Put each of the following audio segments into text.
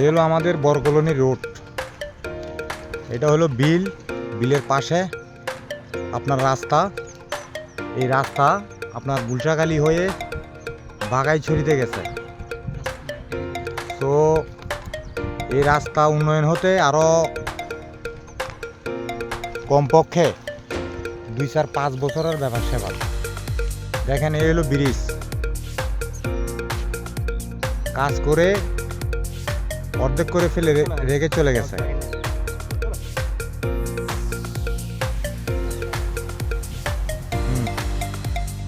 এই হলো আমাদের বরকলোনি রোড। এটা হলো বিল, বিলের পাশে আপনার রাস্তা। এই রাস্তা আপনার গুলশাখালি হয়ে বাগাইছড়িতে গেছে। তো এই রাস্তা উন্নয়ন হতে আরও কমপক্ষে দুই চার পাঁচ বছরের ব্যাপার সেবা। দেখেন, এই হলো ব্রিজ। কাজ করে অর্ধেক করে ফেলে রে- রেখে চলে গেছে।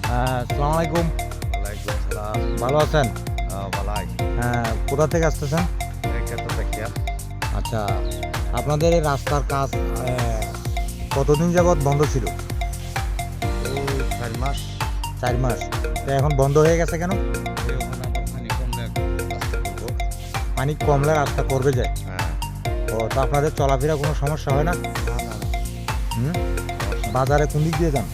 আসসালামু আলাইকুম। ভালো আছেন? হ্যাঁ, কোথা থেকে আসতেছেন? আচ্ছা আপনাদের এই রাস্তার কাজ কতদিন যাবৎ বন্ধ ছিল? চার মাস। চার মাস। তো এখন বন্ধ হয়ে গেছে কেন? পানি কমলে রাস্তা করবে যায় হ্যাঁ। ও তো আপনাদের চলাফেরা কোনো সমস্যা হয় না? হুম? বাজারে কোন দিক দিয়ে যান?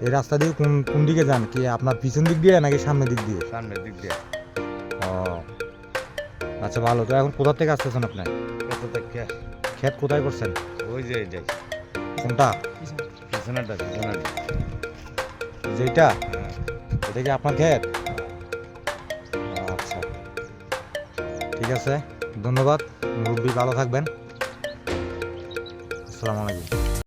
এই রাস্তা দিয়ে। কোন কোন দিকে যান? কি আপনার পিছন দিক দিয়ে নাকি সামনের দিক দিয়ে? সামনের দিক দিয়ে। ও আচ্ছা ভালো। তো এখন কোথা থেকে আসতেছেন আপনি? ক্ষেত কোথায় করছেন? ওই যে এটাই কোনটা? পিছনেরটা পিছনেরটা। যেটা হ্যাঁ। এটা কি আপনার ক্ষেত? ঠিক আছে ধন্যবাদ। মুরব্বী ভালো থাকবেন। আসসালামু আলাইকুম।